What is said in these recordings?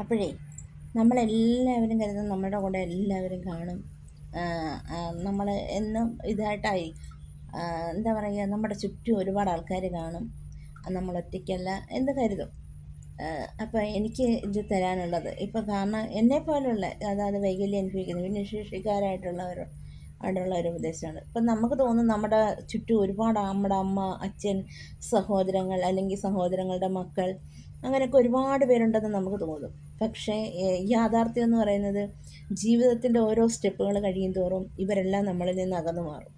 അപ്പോഴേ നമ്മളെല്ലാവരും കരുതും നമ്മുടെ കൂടെ എല്ലാവരും കാണും. നമ്മൾ എന്നും ഇതായിട്ടായി. എന്താ പറയുക നമ്മുടെ ചുറ്റും ഒരുപാട് ആൾക്കാർ കാണും. നമ്മൾ എന്ന് കരുതും. അപ്പോൾ എനിക്ക് ഇത് തരാനുള്ളത്. ഇപ്പോൾ കാരണം എന്നെപ്പോലുള്ള അതായത് വൈകല്യം അനുഭവിക്കുന്ന ഭിന്നശേഷിക്കാരായിട്ടുള്ളവർ ആയിട്ടുള്ള ഒരു ഉപദേശമാണ് ഇപ്പം നമുക്ക് തോന്നും നമ്മുടെ ചുറ്റും ഒരുപാട് നമ്മുടെ അമ്മ അച്ഛൻ സഹോദരങ്ങൾ അല്ലെങ്കിൽ സഹോദരങ്ങളുടെ മക്കൾ അങ്ങനെയൊക്കെ ഒരുപാട് പേരുണ്ടെന്ന് നമുക്ക് തോന്നും. പക്ഷേ യാഥാർത്ഥ്യം എന്ന് പറയുന്നത് ജീവിതത്തിന്റെ ഓരോ സ്റ്റെപ്പുകൾ കഴിയും തോറും ഇവരെല്ലാം നമ്മളിൽ നിന്ന് അകന്നു മാറും.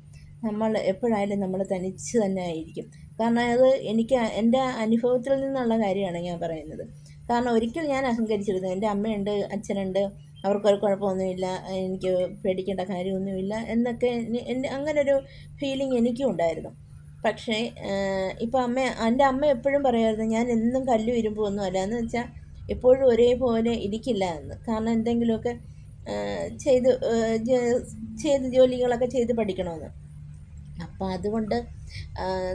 നമ്മൾ എപ്പോഴായാലും നമ്മൾ തനിച്ച് തന്നെ ആയിരിക്കും. കാരണം അത് എനിക്ക് എന്റെ അനുഭവത്തിൽ നിന്നുള്ള കാര്യമാണ് ഞാൻ പറയുന്നത്. കാരണം ഒരിക്കൽ ഞാൻ അഹങ്കരിച്ചിരുന്നു. എന്റെ അമ്മയുണ്ട് അച്ഛനുണ്ട്. അവർക്കൊരു കുഴപ്പമൊന്നുമില്ല. എനിക്ക് പേടിക്കേണ്ട കാര്യമൊന്നുമില്ല എന്നൊക്കെ എന്റെ അങ്ങനൊരു ഫീലിംഗ് എനിക്കും ഉണ്ടായിരുന്നു. പക്ഷേ ഇപ്പം അമ്മ എന്റെ അമ്മ എപ്പോഴും പറയുമായിരുന്നു ഞാൻ എന്നും കല്ലു ഇരുമ്പും ഒന്നും അല്ല. എന്ന് വെച്ചാൽ എപ്പോഴും ഒരേപോലെ ഇരിക്കില്ല എന്ന്. കാരണം എന്തെങ്കിലുമൊക്കെ ചെയ്ത് ചെയ്ത് ജോലികളൊക്കെ ചെയ്ത് പഠിക്കണമെന്ന്. അപ്പം അതുകൊണ്ട്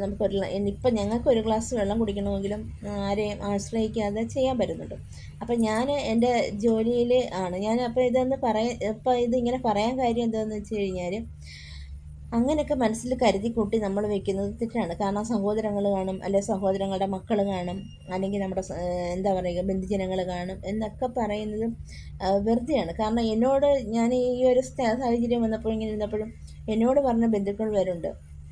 നമുക്കൊരു ഇപ്പം ഞങ്ങൾക്ക് ഒരു ഗ്ലാസ് വെള്ളം കുടിക്കണമെങ്കിലും ആരെയും ആശ്രയിക്കാതെ ചെയ്യാൻ പറ്റുന്നുണ്ട്. അപ്പം ഞാൻ എന്റെ ജോലിയിൽ ആണ്. ഞാൻ അപ്പോൾ ഇതൊന്ന് പറയാൻ ഇപ്പം ഇതിങ്ങനെ പറയാൻ കാര്യം എന്താണെന്ന് വെച്ച് കഴിഞ്ഞാൽ അങ്ങനെയൊക്കെ മനസ്സിൽ കരുതി കൂട്ടി നമ്മൾ വെക്കുന്നത് തെറ്റാണ്. കാരണം സഹോദരങ്ങൾ കാണും അല്ലെ സഹോദരങ്ങളുടെ മക്കൾ കാണും അല്ലെങ്കിൽ നമ്മുടെ എന്താ പറയുക ബന്ധുജനങ്ങൾ കാണും എന്നൊക്കെ പറയുന്നതും വെറുതെയാണ്. കാരണം എന്നോട് ഞാൻ ഈ ഒരു സാഹചര്യം വന്നപ്പോൾ ഇങ്ങനെ ഇരുന്നപ്പോഴും എന്നോട് പറഞ്ഞ ബന്ധുക്കൾ വരുണ്ട്.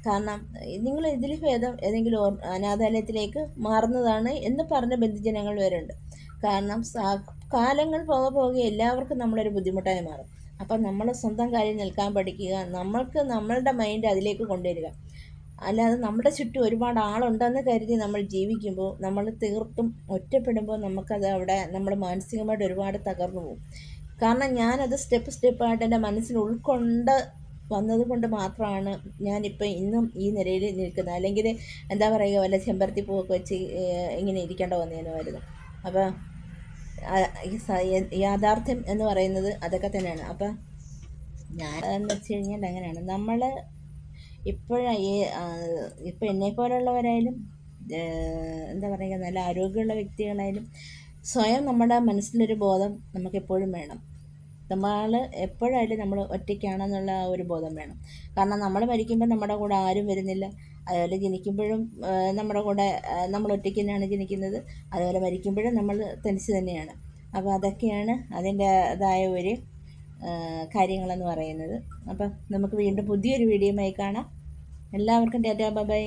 കാരണം നിങ്ങൾ ഇതിൽ ഭേദം ഏതെങ്കിലും അനാഥാലയത്തിലേക്ക് മാറുന്നതാണ് എന്ന് പറഞ്ഞ ബന്ധുജനങ്ങൾ വരുണ്ട്. കാരണം കാലങ്ങൾ പോകെ പോകെ എല്ലാവർക്കും നമ്മളൊരു ബുദ്ധിമുട്ടായി മാറും. അപ്പം നമ്മൾ സ്വന്തം കാര്യം നിൽക്കാൻ പഠിക്കുക നമ്മൾക്ക് നമ്മളുടെ മൈൻഡ് അതിലേക്ക് കൊണ്ടുവരിക. അല്ലാതെ നമ്മുടെ ചുറ്റും ഒരുപാട് ആളുണ്ടെന്ന് കരുതി നമ്മൾ ജീവിക്കുമ്പോൾ നമ്മൾ തീർത്തും ഒറ്റപ്പെടുമ്പോൾ നമുക്കത് അവിടെ നമ്മൾ മാനസികമായിട്ട് ഒരുപാട് തകർന്നു പോകും. കാരണം ഞാനത് സ്റ്റെപ്പ് സ്റ്റെപ്പായിട്ട് എന്റെ മനസ്സിൽ ഉൾക്കൊണ്ട് വന്നതുകൊണ്ട് മാത്രമാണ് ഞാനിപ്പോൾ ഇന്നും ഈ നിലയിൽ നിൽക്കുന്നത്. അല്ലെങ്കിൽ എന്താ പറയുക വല്ല ചെമ്പരത്തി പൂവൊക്കെ വെച്ച് ഇങ്ങനെ ഇരിക്കേണ്ട വന്നേനുമായിരുന്നു അപ്പോൾ യാഥാർത്ഥ്യം എന്ന് പറയുന്നത് അതൊക്കെ തന്നെയാണ്. അപ്പം ഞാൻ എന്ന് വെച്ച് കഴിഞ്ഞാൽ അങ്ങനെയാണ്. നമ്മൾ ഇപ്പോഴേ ഇപ്പം എന്നെപ്പോലുള്ളവരായാലും എന്താ പറയുക നല്ല ആരോഗ്യമുള്ള വ്യക്തികളായാലും സ്വയം നമ്മുടെ മനസ്സിലൊരു ബോധം നമുക്കെപ്പോഴും വേണം. നമ്മൾ എപ്പോഴായാലും നമ്മൾ ഒറ്റയ്ക്കാണെന്നുള്ള ഒരു ബോധം വേണം. കാരണം നമ്മൾ മരിക്കുമ്പോൾ നമ്മുടെ കൂടെ ആരും വരുന്നില്ല. അതുപോലെ ജനിക്കുമ്പോഴും നമ്മുടെ കൂടെ നമ്മൾ ഒറ്റയ്ക്ക് തന്നെയാണ് ജനിക്കുന്നത്. അതുപോലെ മരിക്കുമ്പോഴും നമ്മൾ തനിച്ച് തന്നെയാണ്. അപ്പോൾ അതൊക്കെയാണ് അതിന്റേതായ ഒരു കാര്യങ്ങളെന്ന് പറയുന്നത്. അപ്പം നമുക്ക് വീണ്ടും പുതിയൊരു വീഡിയോയുമായി കാണാം. എല്ലാവർക്കും ടാറ്റാ ബൈ.